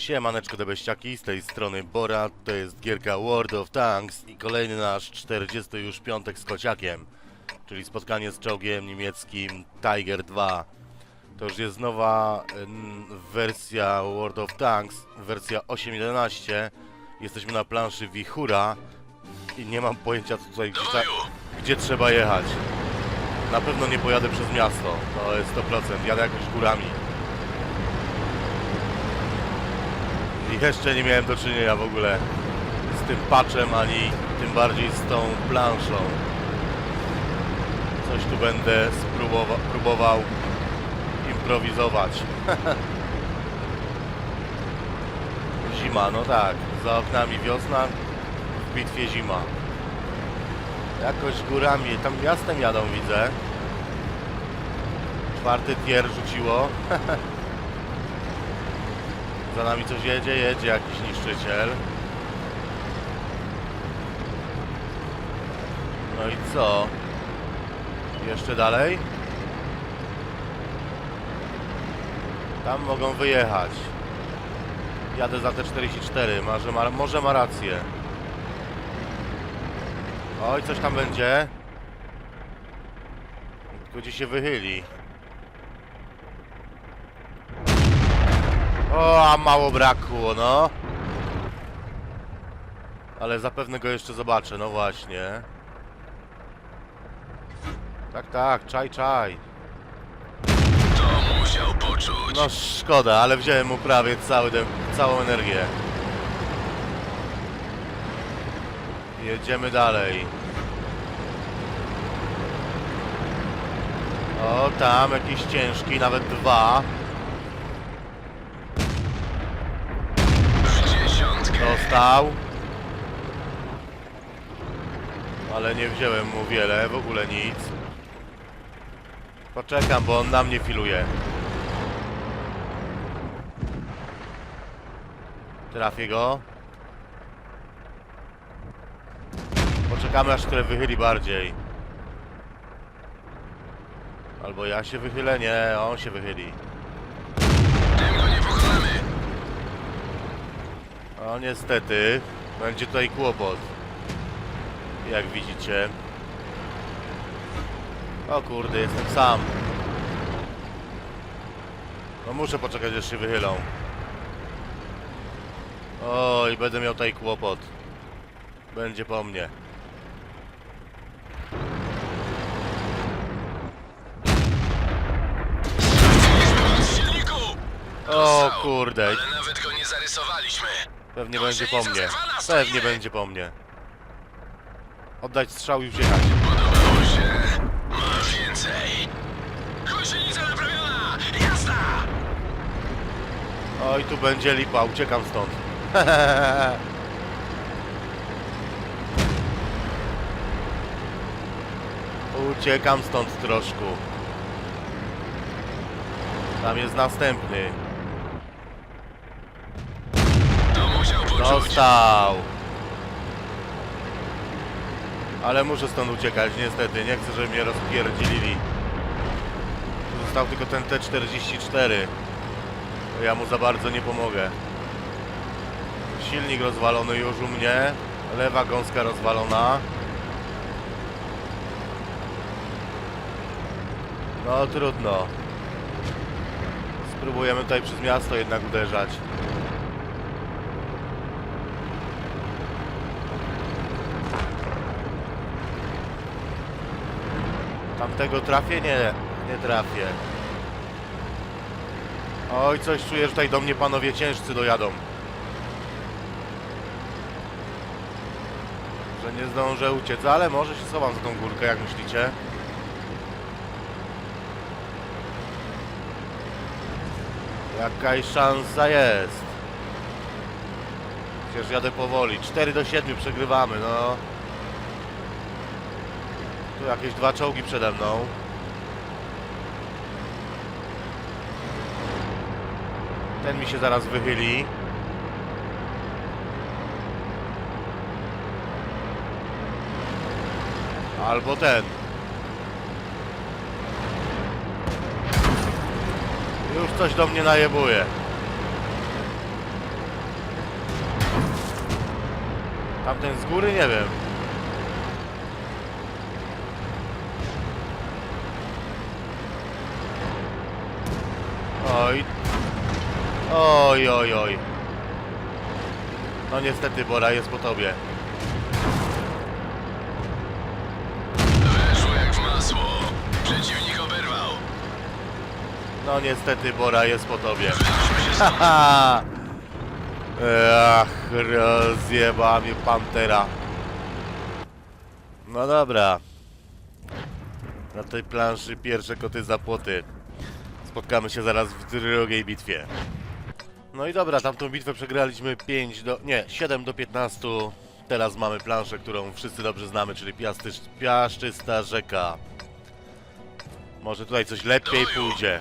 Siemaneczko debeściaki, z tej strony Borat, to jest gierka World of Tanks i kolejny nasz 40 już piątek z kociakiem, czyli spotkanie z czołgiem niemieckim Tiger 2. To już jest nowa wersja World of Tanks, wersja 8.11. Jesteśmy na planszy Wichura i nie mam pojęcia tutaj gdzie, gdzie trzeba jechać. Na pewno nie pojadę przez miasto, to jest 100%, jadę jakoś górami. I jeszcze nie miałem do czynienia w ogóle z tym patchem, ani tym bardziej z tą planszą. Coś tu będę spróbowa próbował improwizować. Zima, no tak. Za oknami wiosna, w bitwie zima. Jakoś górami, tam miastem jadą widzę. Czwarty tier rzuciło. Za nami coś jedzie, jedzie jakiś niszczyciel. No i co? Jeszcze dalej? Tam mogą wyjechać. Jadę za te 44, może ma, może ma rację. Oj, coś tam będzie. Tylko gdzie się wychyli. O, a mało brakło, no. Ale zapewne go jeszcze zobaczę, no właśnie. Tak, tak, czaj, czaj. To musiał poczuć. No szkoda, ale wziąłem mu prawie cały dem- całą energię. Jedziemy dalej. O, tam jakiś ciężki, nawet dwa. W dziesiątkę. Dostał. Ale nie wziąłem mu wiele, w ogóle nic. Poczekam, bo on na mnie filuje. Trafię go. Poczekamy aż które wychyli bardziej. Albo ja się wychylę? Nie, on się wychyli. Tym go nie pokonamy. O niestety, będzie tutaj kłopot. Jak widzicie. O kurde, jestem sam. No muszę poczekać, aż się wychylą. Oj, będę miał tutaj kłopot. Będzie po mnie. O kurde, Ale nawet go nie zarysowaliśmy. Pewnie będzie po nie mnie. Pewnie będzie po mnie. Oddać strzał i wjechać. Podobało się. Masz więcej. Gąsienica naprawiona. Jazda. Oj, tu będzie lipa, uciekam stąd. uciekam stąd troszkę. Tam jest następny. To musiał poczuć. Dostał. Ale muszę stąd uciekać, niestety. Nie chcę, żeby mnie rozpierdzilili. Został tylko ten T-44. To ja mu za bardzo nie pomogę. Silnik rozwalony już u mnie. Lewa gąska rozwalona. No trudno. Spróbujemy tutaj przez miasto jednak uderzać. Tamtego trafię? Nie, nie trafię. Oj, coś czuję, że tutaj do mnie panowie ciężcy dojadą. Że nie zdążę uciec, ale może się schowam za tą górkę, jak myślicie? Jakaś szansa jest. Przecież jadę powoli. 4 do 7 przegrywamy, no. Tu jakieś dwa czołgi przede mną. Ten mi się zaraz wychyli. Albo ten. Już coś do mnie najebuje. Tamten z góry nie wiem. Oj, oj, oj. No niestety, Bora jest po tobie. Weszło jak w masło. Przeciwnik oberwał. No niestety, Bora jest po tobie. Haha! Ach, rozjeba mnie Pantera. No dobra. Na tej planszy pierwsze koty za płoty. Spotkamy się zaraz w drugiej bitwie. No i dobra, tamtą bitwę przegraliśmy 5 do... nie, 7 do 15. Teraz mamy planszę, którą wszyscy dobrze znamy, czyli piasty, piaszczysta rzeka. Może tutaj coś lepiej pójdzie.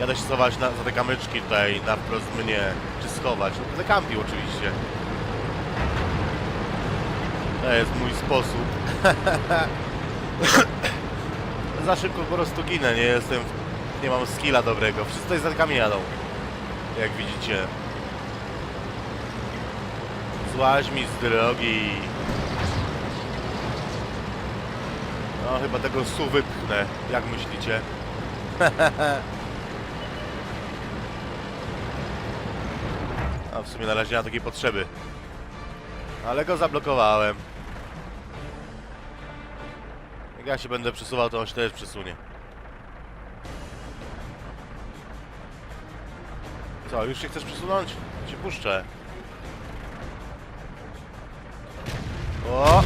Jadę się schować na, za te kamyczki tutaj na wprost mnie, czy schować, no będę kampił oczywiście. To jest mój sposób. za szybko po prostu ginę, nie jestem, nie mam skilla dobrego, wszyscy tutaj kamień jadą, jak widzicie. Złaź mi z drogi. No chyba tego su wypchnę, jak myślicie? A w sumie na razie nie ma takiej potrzeby. Ale go zablokowałem. Jak ja się będę przesuwał, to on się też przesunie. Co, już się chcesz przesunąć? Cię puszczę. O!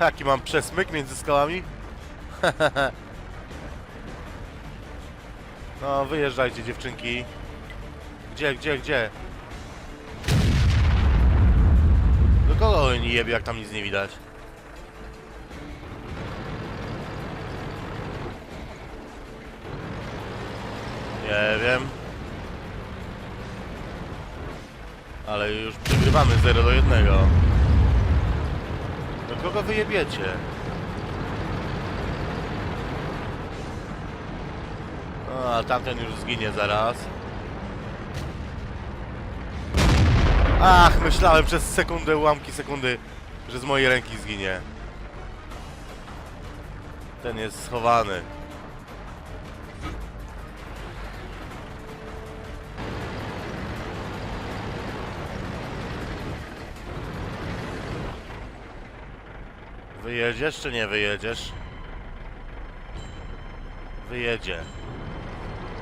Jaki mam przesmyk między skałami? No, wyjeżdżajcie dziewczynki. Gdzie, gdzie, gdzie? Do kogo oni jebie, jak tam nic nie widać? Nie wiem. Ale już przegrywamy 0 do 1. Do kogo wy jebiecie? No, a tamten już zginie zaraz. Ach, myślałem przez sekundę, ułamki sekundy, że z mojej ręki zginie. Ten jest schowany. Wyjedziesz czy nie wyjedziesz? Wyjedzie.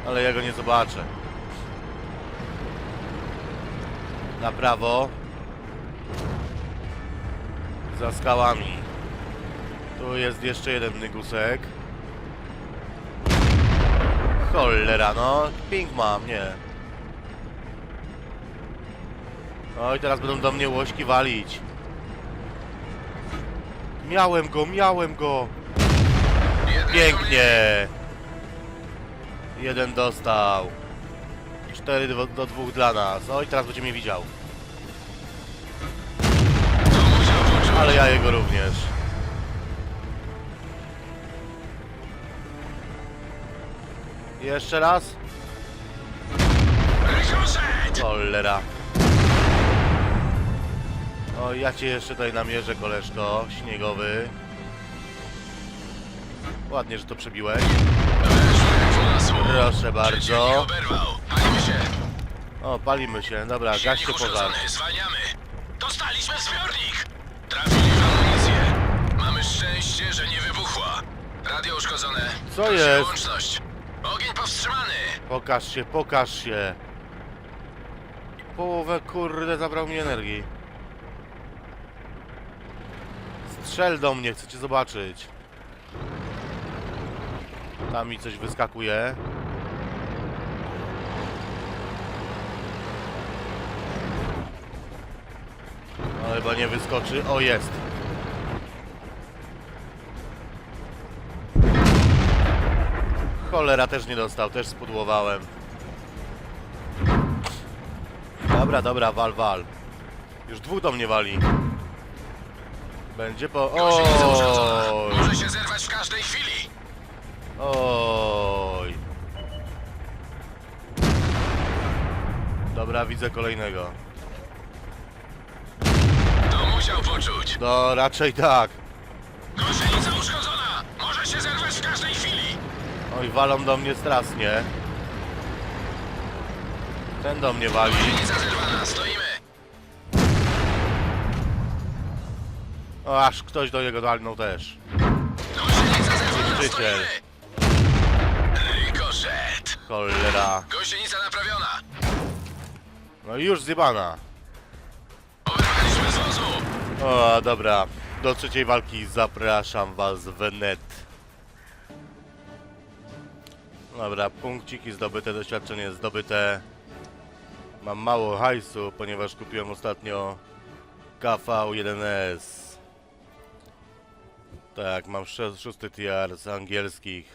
Ale ja go nie zobaczę. Na prawo. Za skałami. Tu jest jeszcze jeden nygusek. Cholera, no. Ping mam, nie. Oj, teraz będą do mnie łośki walić. Miałem go, miałem go. Pięknie. Jeden dostał. Cztery do, do dwóch dla nas. Oj, teraz będzie mnie widział. Ale ja jego również. Jeszcze raz. Cholera. O, ja cię jeszcze tutaj namierzę, koleżko. Śniegowy. Ładnie, że to przebiłeś. Proszę bardzo. O, palimy się. Dobra, gaście pożar. Zwalniamy. Dostaliśmy zbiornik. Trafili w amunicję. Mamy szczęście, że nie wybuchła. Radio uszkodzone. Co jest? Łączność. Ogień powstrzymany. Pokaż się, pokaż się. Połowę kurde zabrał mi energii. Strzel do mnie, chcę cię zobaczyć. Tam mi coś wyskakuje. No chyba nie wyskoczy. O, jest. Cholera też nie dostał, też spudłowałem. Dobra, dobra, wal, wal. Już dwóch do mnie wali. Będzie po... Oj, Może się zerwać w każdej chwili. oj. Dobra, widzę kolejnego. To musiał poczuć. No, raczej tak. Gąsienica uszkodzona! Może się zerwać w każdej chwili! Oj, walą do mnie strasznie. Ten do mnie wali. Gąsienica zerwana, stoimy! O, aż ktoś do niego walnął też. Gąsienica zerwana, Niszczyciel. stoimy! Rykoszet! Cholera. Gąsienica naprawiona! No i już zjebana. Oberwaliśmy z wozu! O, dobra. Do trzeciej walki zapraszam was w net. Dobra, punkciki zdobyte, doświadczenie zdobyte. Mam mało hajsu, ponieważ kupiłem ostatnio KV1S. Tak, mam szósty tier z angielskich.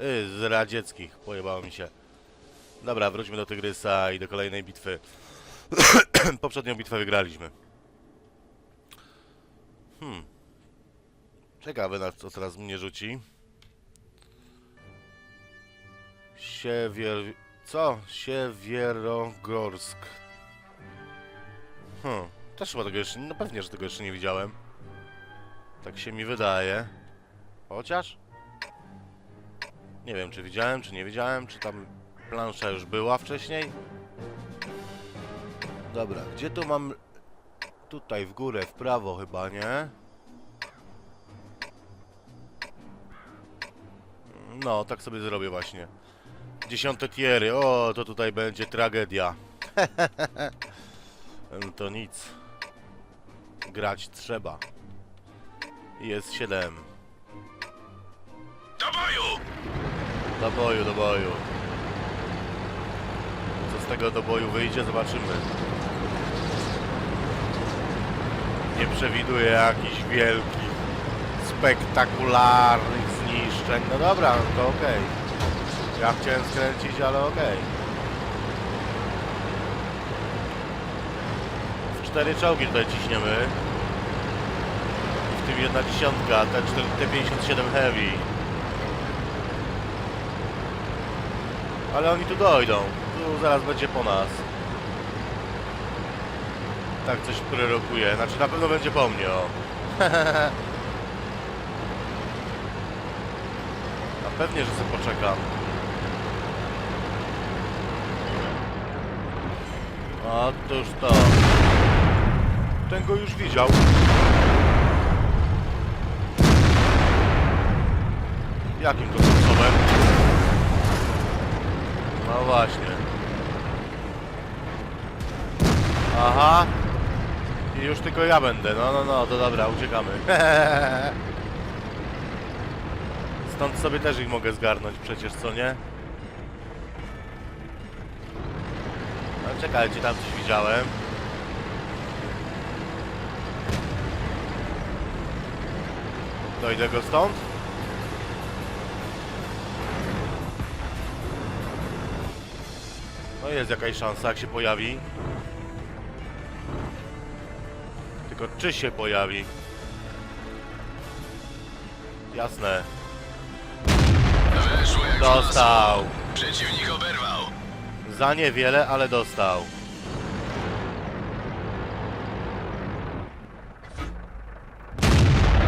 Y, z radzieckich, pojebało mi się. Dobra, wróćmy do Tygrysa i do kolejnej bitwy. Poprzednią bitwę wygraliśmy. Hmm. Ciekawe na co teraz mnie rzuci. Siewier... Co? Siewierogorsk. Hmm. Też chyba tego jeszcze... No pewnie, że tego jeszcze nie widziałem. Tak się mi wydaje. Chociaż... Nie wiem, czy widziałem, czy nie widziałem, czy tam plansza już była wcześniej. Dobra, gdzie tu mam... Tutaj w górę, w prawo chyba, nie? No, tak sobie zrobię właśnie. Dziesiąte tiery, o, to tutaj będzie tragedia. To nic. Grać trzeba. Jest 7. Do boju! Do boju, do boju. Co z tego do boju wyjdzie, zobaczymy. Nie przewiduję jakichś wielkich, spektakularnych zniszczeń. No dobra, no to okej. Ja chciałem skręcić, ale okej. W cztery czołgi tutaj ciśniemy. W tym jedna dziesiątka, te, cztery- te 57 heavy. Ale oni tu dojdą. Tu zaraz będzie po nas. Tak coś prorokuje. Znaczy na pewno będzie po mnie, o. A pewnie, że sobie poczekam. A toż to. Ten go już widział. Jakim to sposobem? No właśnie. Aha. I już tylko ja będę. No, no, no, to dobra, uciekamy. Stąd sobie też ich mogę zgarnąć przecież, co nie? Ale czekajcie, tam coś widziałem. Dojdę go stąd? No jest jakaś szansa, jak się pojawi. Tylko czy się pojawi? Jasne. Weszło jak Dostał. Przeciwnik oberwał. Za niewiele, ale dostał.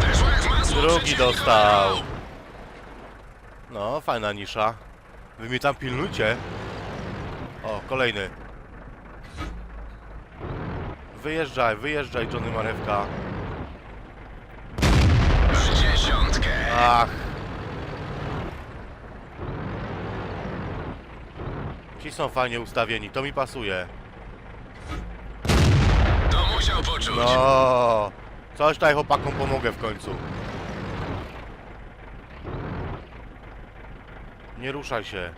Weszło jak masło. Drugi przeciwnik dostał. oberwał. No, fajna nisza. Wy mnie tam pilnujcie. O, kolejny. Wyjeżdżaj, wyjeżdżaj, Johnny Marewka. W dziesiątkę. Ach. Ci są fajnie ustawieni, to mi pasuje. To musiał poczuć. No, coś tutaj chłopakom pomogę w końcu. Nie ruszaj się.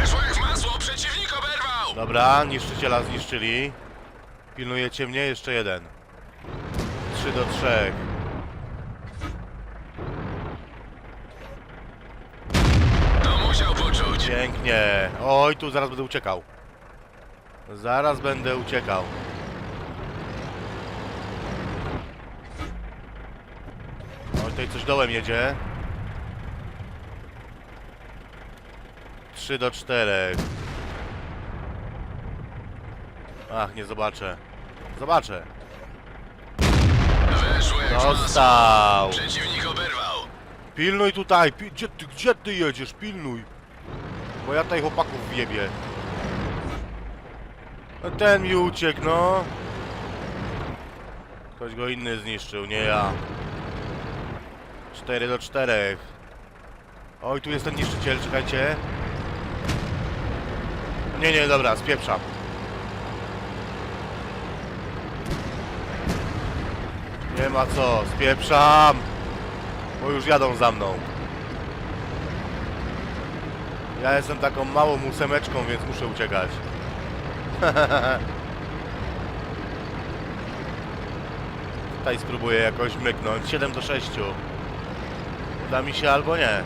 Weszło jak masło. Przeciwnik oberwał. Dobra, niszczyciela zniszczyli. Pilnujecie mnie? Jeszcze jeden. 3 do 3. To musiał poczuć. Pięknie. Oj, tu zaraz będę uciekał. Zaraz będę uciekał. Oj, tutaj coś dołem jedzie. 3 do 4. Ach, nie zobaczę. Zobaczę. Dostał. Przeciwnik oberwał. Pilnuj tutaj. Pi gdzie, ty, gdzie ty jedziesz? Pilnuj. Bo ja tutaj chłopaków wjebie. No Ten mi uciekł, no. Ktoś go inny zniszczył, nie ja. 4 do 4. Oj, tu jest ten niszczyciel, czekajcie. Nie, nie, dobra, spieprzam. Nie ma co, spieprzam. Bo już jadą za mną. Ja jestem taką małą ósemeczką, więc muszę uciekać. Tutaj spróbuję jakoś myknąć. 7 do 6. Uda mi się albo nie.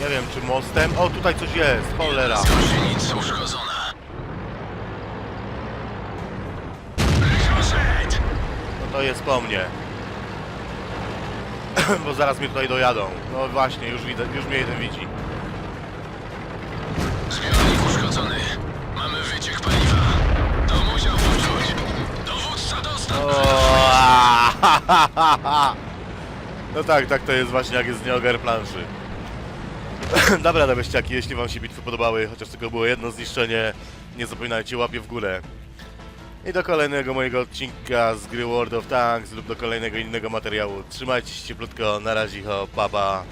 Nie wiem, czy mostem. O, tutaj coś jest. Cholera. Gąsienic uszkodzona. Rykoszet! No to jest po mnie. Bo zaraz mnie tutaj dojadą. No właśnie, już widzę, już mnie jeden widzi. Zbiornik uszkodzony. Mamy wyciek paliwa. To musiał poczuć. Dowódca dostał. O, No tak, tak to jest właśnie jak jest nieogar planszy. Dobra, beściaki, jeśli wam się bitwy podobały, chociaż tylko było jedno zniszczenie, nie zapominajcie łapie w górę. I do kolejnego mojego odcinka z gry World of Tanks lub do kolejnego innego materiału. Trzymajcie się cieplutko, na razie, ho, pa.